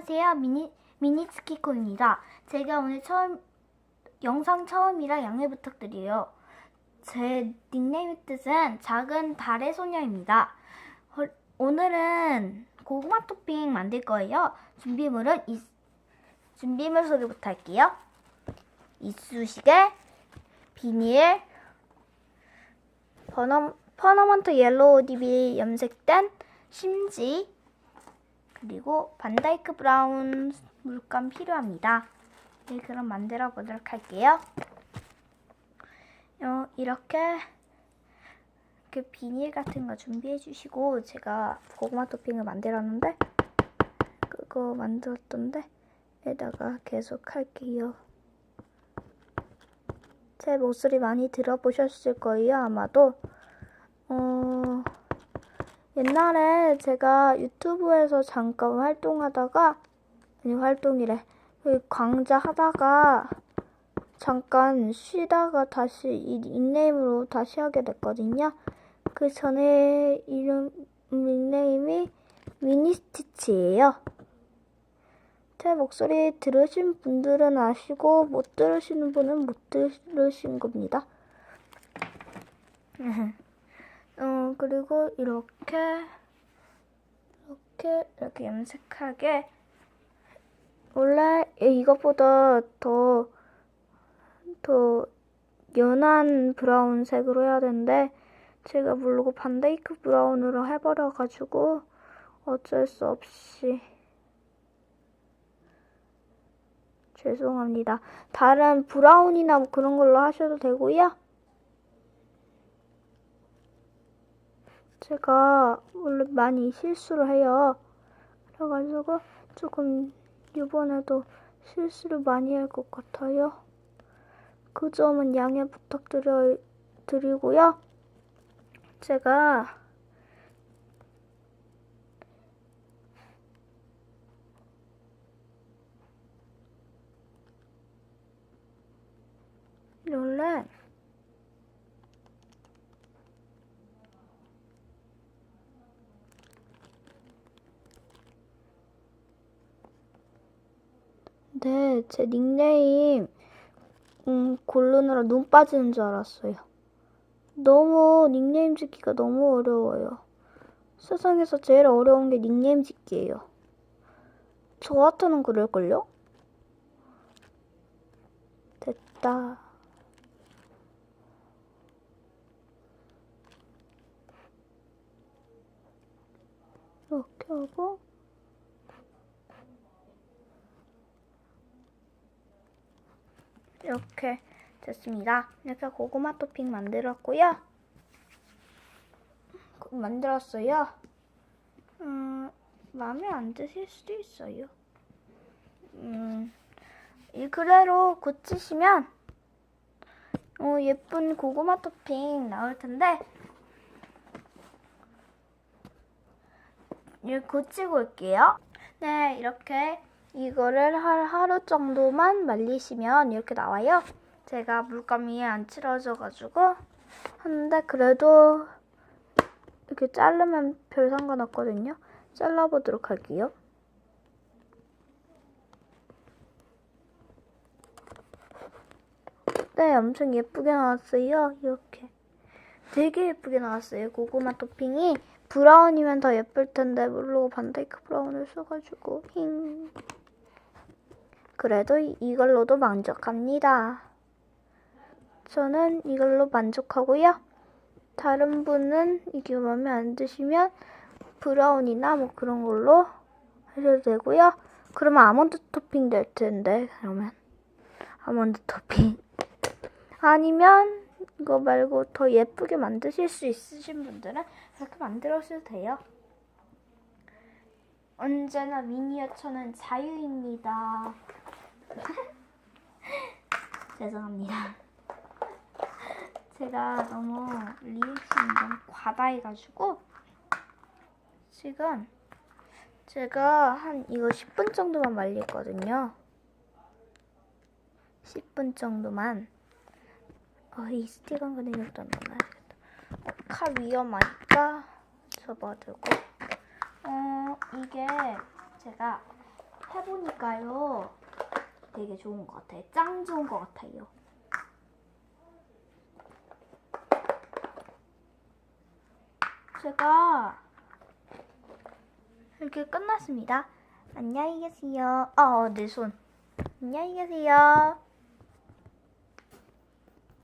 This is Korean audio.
안녕하세요. 미니, 미니츠키코입니다. 제가 오늘 처음, 영상 처음이라 양해 부탁드려요. 제 닉네임 뜻은 작은 달의 소녀입니다. 헐, 오늘은 고구마 토핑 만들 거예요. 준비물은 이, 준비물 소개부터 할게요. 이쑤시개, 비닐, 퍼너, 퍼너먼트 옐로우 DB 염색된 심지, 그리고 반다이크 브라운 물감 필요합니다. 네, 그럼 만들어 보도록 할게요. 어, 이렇게 이렇게 비닐 같은 거 준비해 주시고 제가 고구마 토핑을 만들었는데 그거 만들었던데 에다가 계속 할게요. 제 목소리 많이 들어보셨을 거예요, 아마도. 어, 옛날에 제가 유튜브에서 잠깐 활동하다가, 아니, 활동이래. 그 강좌 하다가, 잠깐 쉬다가 다시 이 닉네임으로 다시 하게 됐거든요. 그 전에 이름, 닉네임이 미니스티치예요. 제 목소리 들으신 분들은 아시고 못 들으시는 분은 못 들으신 겁니다. 어 그리고 이렇게 이렇게 이렇게 염색하게 원래 이것보다 더 더 연한 브라운색으로 해야 되는데 제가 모르고 반데이크 브라운으로 해버려가지고 어쩔 수 없이 죄송합니다. 다른 브라운이나 뭐 그런 걸로 하셔도 되고요. 제가 원래 많이 실수를 해요. 그래가지고 조금 이번에도 실수를 많이 할 것 같아요. 그 점은 양해 부탁드려 드리고요. 제가 원래 네, 제 닉네임 음, 고르느라 눈 빠지는 줄 알았어요. 너무 닉네임 짓기가 너무 어려워요. 세상에서 제일 어려운 게 닉네임 짓기예요. 저 같아는 그럴걸요? 됐다. 이렇게 하고 이렇게 됐습니다. 이렇게 고구마 토핑 만들었고요. 그- 만들었어요. 음, 마음에 안 드실 수도 있어요. 음, 이 그대로 고치시면 어, 예쁜 고구마 토핑 나올 텐데 이렇게 고치고 올게요. 네, 이렇게 이거를 할 하루 정도만 말리시면 이렇게 나와요. 제가 물감이 안 칠해져가지고 하는데 그래도 이렇게 자르면 별 상관없거든요. 잘라보도록 할게요. 네, 엄청 예쁘게 나왔어요. 이렇게. 되게 예쁘게 나왔어요. 고구마 토핑이 브라운이면 더 예쁠 텐데 모르고 반데이크 브라운을 써가지고 힝. 그래도 이- 이걸로도 만족합니다. 저는 이걸로 만족하고요. 다른 분은 이게 마음에 안 드시면 브라운이나 뭐 그런 걸로 하셔도 되고요. 그러면 아몬드 토핑 될 텐데 그러면 아몬드 토핑 아니면 이거 말고 더 예쁘게 만드실 수 있으신 분들은 그렇게 만들어셔도 돼요. 언제나 미니어처는 자유입니다. 죄송합니다. 제가 너무 리액션이 너무 과다해가지고 지금 제가 한 이거 10분 정도만 말렸거든요. 10분 정도만. 어, 이 스티커 그냥 일단 넣어놔야겠다. 어, 칼 위험하니까 접어두고. 어, 이게 제가 해보니까요. 되게 좋은 것 같아요. 짱 좋은 것 같아요. 제가 이렇게 끝났습니다. 안녕히 계세요. 어, 내 손. 안녕히 계세요.